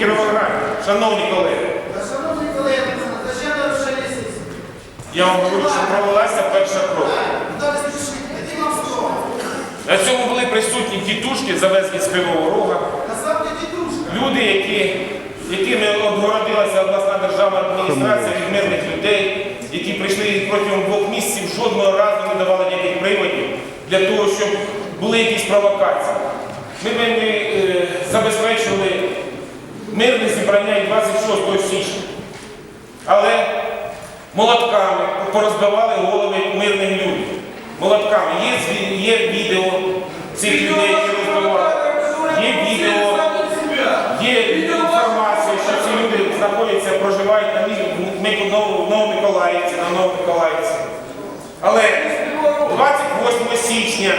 Кіровограді. Шановні колеги, Шановні колеги, зачем нарушення сесії? я вам говорю, що провелася перша кров. Слово? На цьому були присутні тітушки, завезені з Кривого Рога, люди, які, якими обгородилася обласна державна адміністрація від мирних людей, які прийшли протягом двох місяців, жодного разу не давали ніяких приводів для того, щоб були якісь провокації. Ми, ми, ми е, забезпечували мирне зібрання і 26 січня. Але молотками порозбивали голови мирним людям. Молотками. Є, є відео цих людей, які розбивали. Є відео, є інформація, що ці люди знаходяться, проживають на Новомиколаївці, на Новомиколаївці. Але 28 січня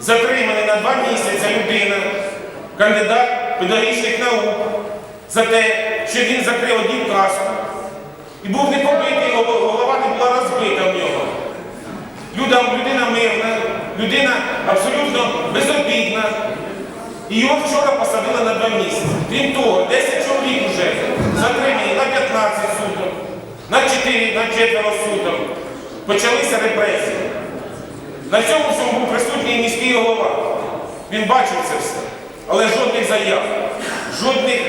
затриманий на два місяці людина, кандидат педагогічних наук, за те, що він закрив одну каску і був не побитий, голова не була розбита в нього. Люда, людина мирна, людина абсолютно безобідна. І його вчора посадили на два місяці. Крім того, 10 чоловік вже затримані на 15 суток, на 4, на 4 суток. Почалися репресії. На цьому всьому був присутній міський голова. Він бачив це все. Але жодних заяв, жодних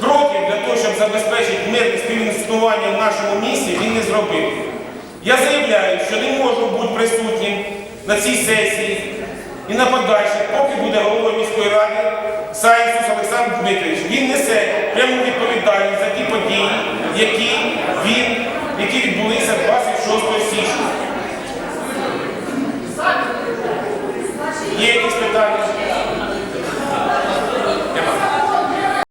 кроків для того, щоб забезпечити мирне співіснування в нашому місті, він не зробив. Я заявляю, що не можу бути присутнім на цій сесії і на подальше, поки буде головою міської ради Сайсус Олександр Дмитрович. Він несе пряму відповідальність за ті події, які він, які відбулися 26 січня.